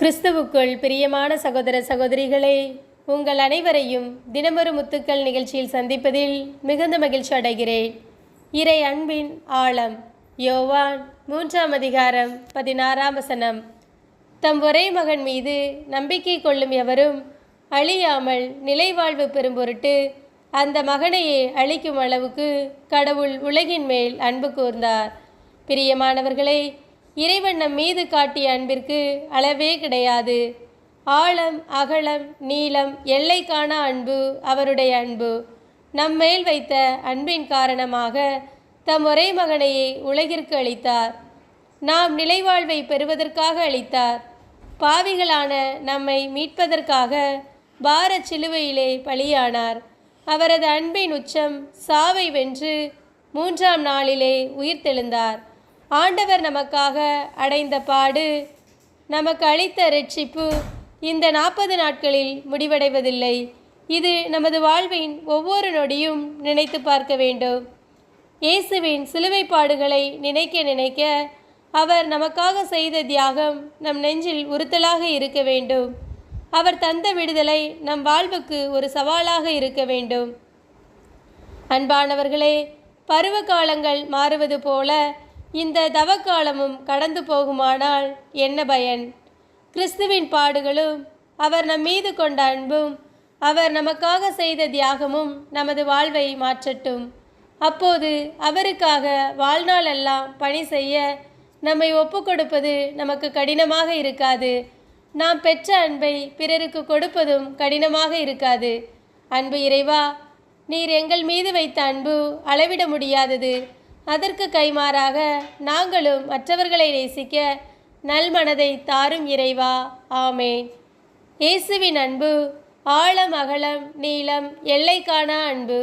கிறிஸ்துவுக்குள் பிரியமான சகோதர சகோதரிகளே உங்கள் அனைவரையும் தினமொரு முத்துக்கள் நிகழ்ச்சியில் சந்திப்பதில் மிகுந்த மகிழ்ச்சி அடைகிறேன். இறை அன்பின் ஆழம் யோவான் மூன்றாம் அதிகாரம் பதினாறாம் வசனம். தம் ஒரே மகன் மீது நம்பிக்கை கொள்ளும் எவரும் அழியாமல் நிலைவாழ்வு பெறும் பொருட்டு அந்த மகனையே அழிக்கும் அளவுக்கு கடவுள் உலகின் மேல் அன்பு கூர்ந்தார். பிரியமானவர்களே இறைவன் நம் மீது காட்டிய அன்பிற்கு அளவே கிடையாது. ஆழம் அகலம் நீளம் எல்லை காணா அன்பு அவருடைய அன்பு. நம்மேல் வைத்த அன்பின் காரணமாக தம் ஒரே மகனையே உலகிற்கு அளித்தார். நாம் நிலைவாழ்வை பெறுவதற்காக அளித்தார். பாவிகளான நம்மை மீட்பதற்காக பாரச் சிலுவையிலே பலியானார். அவரது அன்பின் உச்சம் சாவை வென்று மூன்றாம் நாளிலே உயிர்த்தெழுந்தார். ஆண்டவர் நமக்காக அடைந்த பாடு நமக்கு அளித்த ரட்சிப்பு இந்த நாற்பது நாட்களில் முடிவடைவதில்லை. இது நமது வாழ்வின் ஒவ்வொரு நொடியும் நினைத்து பார்க்க வேண்டும். இயேசுவின் சிலுவை பாடுகளை நினைக்க நினைக்க அவர் நமக்காக செய்த தியாகம் நம் நெஞ்சில் உறுத்தலாக இருக்க வேண்டும். அவர் தந்த விடுதலை நம் வாழ்வுக்கு ஒரு சவாலாக இருக்க வேண்டும். அன்பானவர்களே பருவ காலங்கள் மாறுவது போல இந்த தவக்காலமும் கடந்து போகுமானால் என்ன பயன்? கிறிஸ்துவின் பாடுகளும் அவர் நம் மீது கொண்ட அன்பும் அவர் நமக்காக செய்த தியாகமும் நமது வாழ்வை மாற்றட்டும். அப்போது அவருக்காக வாழ்நாளெல்லாம் பணி செய்ய நம்மை ஒப்புக்கொடுப்பது நமக்கு கடினமாக இருக்காது. நாம் பெற்ற அன்பை பிறருக்கு கொடுப்பதும் கடினமாக இருக்காது. அன்பு இறைவா நீர் எங்கள் மீது வைத்த அன்பு அளவிட முடியாதது. அதற்கு கைமாறாக நாங்களும் மற்றவர்களை நேசிக்க நல்மனதை தாரும் இறைவா ஆமேன். இயேசுவின் அன்பு ஆழம் அகலம் நீளம் எல்லை காணா அன்பு.